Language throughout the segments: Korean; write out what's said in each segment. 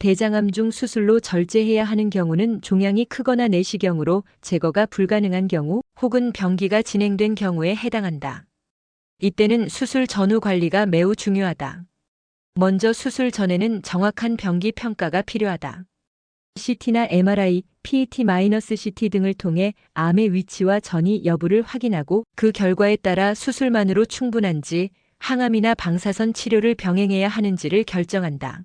대장암 중 수술로 절제해야 하는 경우는 종양이 크거나 내시경으로 제거가 불가능한 경우 혹은 병기가 진행된 경우에 해당한다. 이때는 수술 전후 관리가 매우 중요하다. 먼저 수술 전에는 정확한 병기 평가가 필요하다. CT나 MRI, PET-CT 등을 통해 암의 위치와 전이 여부를 확인하고 그 결과에 따라 수술만으로 충분한지 항암이나 방사선 치료를 병행해야 하는지를 결정한다.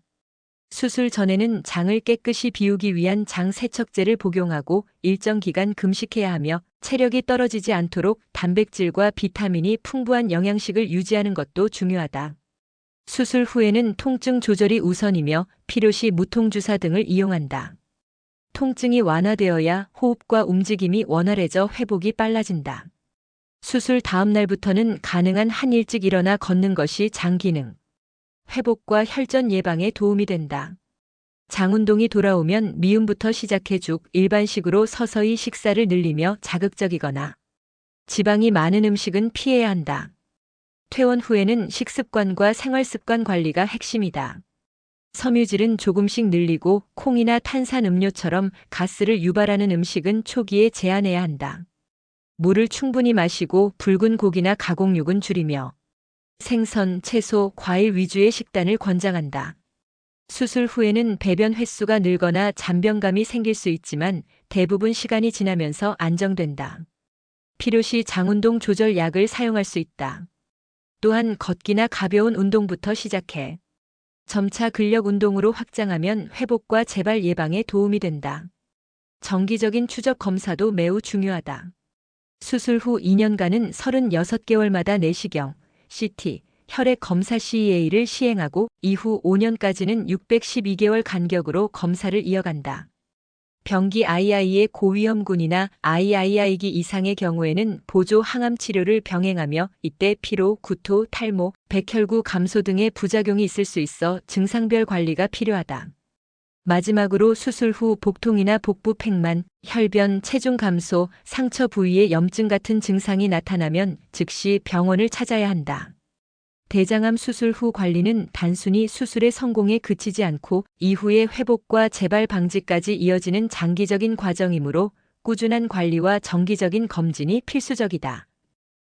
수술 전에는 장을 깨끗이 비우기 위한 장 세척제를 복용하고 일정 기간 금식해야 하며 체력이 떨어지지 않도록 단백질과 비타민이 풍부한 영양식을 유지하는 것도 중요하다. 수술 후에는 통증 조절이 우선이며 필요시 무통주사 등을 이용한다. 통증이 완화되어야 호흡과 움직임이 원활해져 회복이 빨라진다. 수술 다음 날부터는 가능한 한 일찍 일어나 걷는 것이 장 기능, 회복과 혈전 예방에 도움이 된다. 장 운동이 돌아오면 미음부터 시작해 죽 일반식으로 서서히 식사를 늘리며 자극적이거나 지방이 많은 음식은 피해야 한다. 퇴원 후에는 식습관과 생활습관 관리가 핵심이다. 섬유질은 조금씩 늘리고 콩이나 탄산 음료처럼 가스를 유발하는 음식은 초기에 제한해야 한다. 물을 충분히 마시고 붉은 고기나 가공육은 줄이며 생선, 채소, 과일 위주의 식단을 권장한다. 수술 후에는 배변 횟수가 늘거나 잔변감이 생길 수 있지만 대부분 시간이 지나면서 안정된다. 필요시 장운동 조절 약을 사용할 수 있다. 또한 걷기나 가벼운 운동부터 시작해 점차 근력 운동으로 확장하면 회복과 재발 예방에 도움이 된다. 정기적인 추적 검사도 매우 중요하다. 수술 후 2년간은 36개월마다 내시경, CT, 혈액 검사 CEA를 시행하고 이후 5년까지는 612개월 간격으로 검사를 이어간다. 병기 II의 고위험군이나 III기 이상의 경우에는 보조 항암 치료를 병행하며 이때 피로, 구토, 탈모, 백혈구 감소 등의 부작용이 있을 수 있어 증상별 관리가 필요하다. 마지막으로 수술 후 복통이나 복부 팽만, 혈변, 체중 감소, 상처 부위에 염증 같은 증상이 나타나면 즉시 병원을 찾아야 한다. 대장암 수술 후 관리는 단순히 수술의 성공에 그치지 않고 이후의 회복과 재발 방지까지 이어지는 장기적인 과정이므로 꾸준한 관리와 정기적인 검진이 필수적이다.